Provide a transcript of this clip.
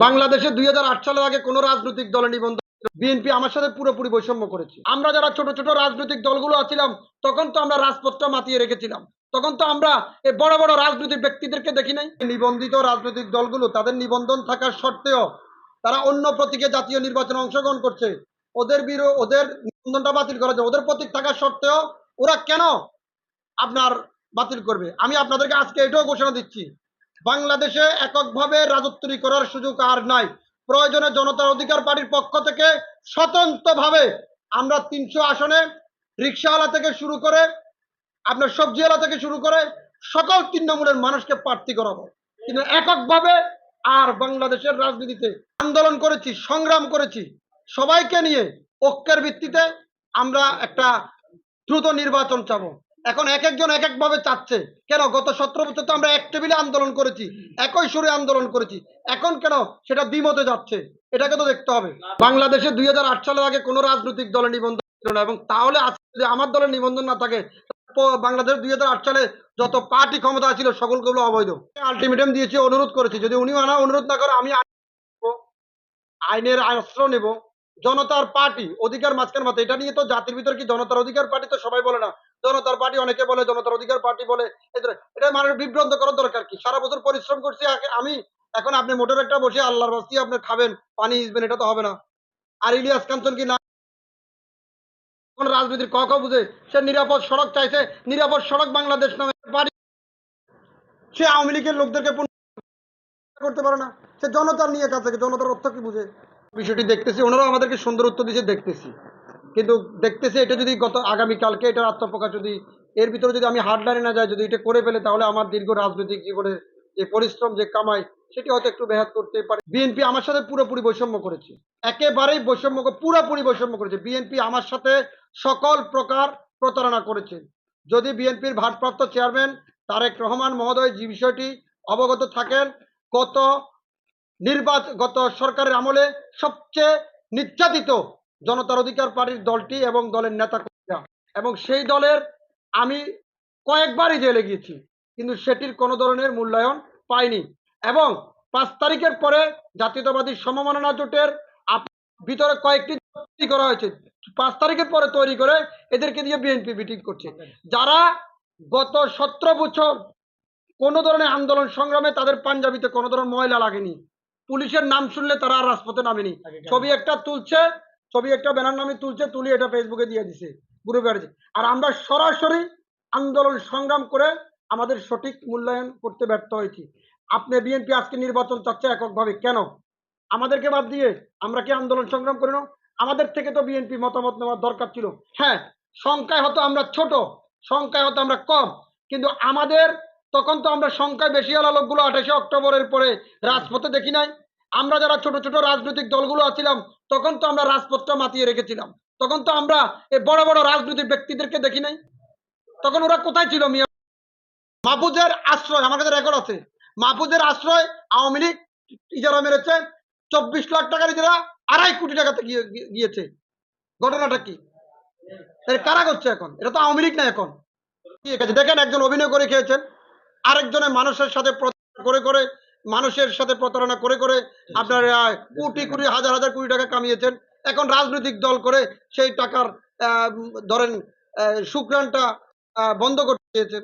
বাংলাদেশে দুই হাজার আট সালের আগে কোন রাজনৈতিক দলে নিবন্ধন বিএনপি আমার সাথে পুরোপুরি বৈষম্য করেছে। আমরা যারা ছোট ছোট রাজনৈতিক দলগুলো আছিলাম, তখন তো আমরা রাজপথটা মাতিয়ে রেখেছিলাম। তখন তো আমরা এই বড় বড় রাজনৈতিক ব্যক্তিদেরকে দেখি নাই। নিবন্ধিত রাজনৈতিক দলগুলো, তাদের নিবন্ধন থাকার সত্ত্বেও তারা অন্য প্রতীকে জাতীয় নির্বাচনে অংশগ্রহণ করছে। ওদের বিরো, ওদের নিবন্ধনটা বাতিল করা যায় ওদের প্রতীক থাকার সত্ত্বেও ওরা কেন আপনার বাতিল করবে? আমি আপনাদেরকে আজকে এটাও ঘোষণা দিচ্ছি। বাংলাদেশে এককভাবে রাজত্বরি করার সুযোগ আর নাই। প্রয়োজনে জনতার অধিকার পার্টির পক্ষ থেকে স্বতন্ত্রভাবে আমরা তিনশো আসনে রিক্সাওয়ালা থেকে শুরু করে, আপনার সবজিওয়ালা থেকে শুরু করে সকল তৃণমূলের মানুষকে প্রার্থী করাবো। কিন্তু এককভাবে আর বাংলাদেশের রাজনীতিতে আন্দোলন করেছি, সংগ্রাম করেছি, সবাইকে নিয়ে ঐক্যের ভিত্তিতে আমরা একটা দ্রুত নির্বাচন চাবো। এখন এক একজন এক এক ভাবে চাচ্ছে। কেন? গত সতেরো বছর তো আমরা এক টেবিলে আন্দোলন করেছি, একই সুরে আন্দোলন করেছি। এখন কেন সেটা দ্বিমতে যাচ্ছে? এটাকে তো দেখতে হবে। বাংলাদেশে দুই সালের আগে কোনো রাজনৈতিক দলে নিবন্ধন ছিল না এবং তাহলে আজকে যদি আমার দলের নিবন্ধন না থাকে বাংলাদেশ দুই হাজার আট সালে যত পার্টি ক্ষমতা ছিল সকলগুলো অবৈধ। আলটিমেটাম দিয়েছি, অনুরোধ করেছি, যদি উনি আনা অনুরোধ না করে আমি আইনের আশ্রয় নেব। জনতার পার্টি, অধিকার মাঝখান মতো এটা নিয়ে তো জাতির ভিতর কি জনতার অধিকার? পার্টি তো সবাই বলে না। জনতার পার্টি অনেকে বলে, জনতার অধিকার পার্টি বলে। এটা মানুষ বিভ্রান্ত করার দরকার কি? সারা বছর পরিশ্রম করছি আমি, এখন আপনি মোটর একটা বসে আল্লাহর বাস্তি আপনি খাবেন, পানি ইসবেন, এটা তো হবে না। আর ইলিয়াস কাঞ্চন কি না? রাজনীতির ক ক বুঝে, সে নিরাপদ সড়ক চাইছে, নিরাপদ সড়ক বাংলাদেশ নামে পার্টি সে আওয়ামী লীগের লোকদেরকে করতে পারে না। সে জনতার নিয়ে কাছে জনতার অর্থ কি বুঝে? বিষয়টি দেখতেছি, ওনারাও আমাদেরকে সুন্দর উত্তর দিয়েছে, দেখতেছি। কিন্তু দেখতেছি এটা যদি গত আগামীকালকে এটার আত্মপ্রকাশ যদি এর ভিতরে যদি আমি হার্ডলাইনে না যাই, যদি এটা করে ফেলে, তাহলে আমার দীর্ঘ রাজনৈতিক জীবনে যে পরিশ্রম, যে কামাই, সেটি হয়তো একটু ব্যাহাত করতে পারে। বিএনপি আমার সাথে পুরোপুরি বৈষম্য করেছে। একেবারেই বৈষম্য পুরোপুরি বৈষম্য করেছে। বিএনপি আমার সাথে সকল প্রকার প্রতারণা করেছে। যদি বিএনপির ভারপ্রাপ্ত চেয়ারম্যান তারেক রহমান মহোদয় যে বিষয়টি অবগত থাকেন, গত নির্বাচন গত সরকারের আমলে সবচেয়ে নির্যাতিত জনতার অধিকার পার্টির দলটি এবং দলের নেতা কর্মীরা এবং সেই দলের আমি কয়েকবারই জেলে গিয়েছি কিন্তু সেটির কোনো ধরনের মূল্যায়ন পাইনি। এবং পাঁচ তারিখের পরে জাতীয়তাবাদী সমমাননা জোটের ভিতরে কয়েকটি তৈরি করা হয়েছে। পাঁচ তারিখের পরে তৈরি করে এদেরকে দিয়ে বিএনপি মিটিং করছে। যারা গত সতেরো বছর কোনো ধরনের আন্দোলন সংগ্রামে তাদের পাঞ্জাবিতে কোনো ধরনের ময়লা লাগেনি। পুলিশের নাম শুনলে তারা আর রাজপথে নামেনি। ছবি একটা তুলছে ছবি একটা ব্যানার নামে তুলছে, তুলি এটা ফেসবুকে দিয়ে দিছে গ্রুপে আর আমরা সরাসরি আন্দোলন সংগ্রাম করে আমাদের সঠিক মূল্যায়ন করতে ব্যর্থ হয়েছি। আপনি বিএনপি আজকে নির্বাচন চাচ্ছে এককভাবে কেন? আমাদেরকে বাদ দিয়ে আমরা কি আন্দোলন সংগ্রাম করি না? আমাদের থেকে তো বিএনপি মতামত নেওয়ার দরকার ছিল। হ্যাঁ সংখ্যায় হয়তো আমরা ছোট, সংখ্যায় হয়তো আমরা কম, কিন্তু আমাদের, তখন তো আমরা সংখ্যায় বেশি আলা লোকগুলো আঠাশে অক্টোবরের পরে রাজপথে দেখি নাই। আমরা যারা ছোট ছোট রাজনৈতিক দলগুলো আছিলাম, তখন তো আমরা রাজপথটা মাতিয়ে রেখেছিলাম। তখন তো আমরা এই বড় বড় রাজনৈতিক ব্যক্তিদেরকে দেখি নাই। তখন ওরা কোথায় ছিল, মিয়া? মাহফুজের আশ্রয়, আমার কাছে রেকর্ড আছে। মাহফুজের আশ্রয় আওয়ামী লীগ ইজারা মেরেছে, চব্বিশ লাখ টাকার ইজারা আড়াই কোটি টাকাতে গিয়ে- গিয়ে- গিয়েছে। ঘটনাটা কি? কারা করছে এখন? এটা তো আওয়ামী লীগ না এখন। দেখেন একজন অভিনয় করে খেয়েছেন, আরেকজনের মানুষের সাথে করে করে মানুষের সাথে প্রতারণা করে করে আপনার কোটি কোটি হাজার হাজার কোটি টাকা কামিয়েছেন। এখন রাজনৈতিক দল করে সেই টাকার আহ, ধরেন আহ, বন্ধ করতে চেয়েছেন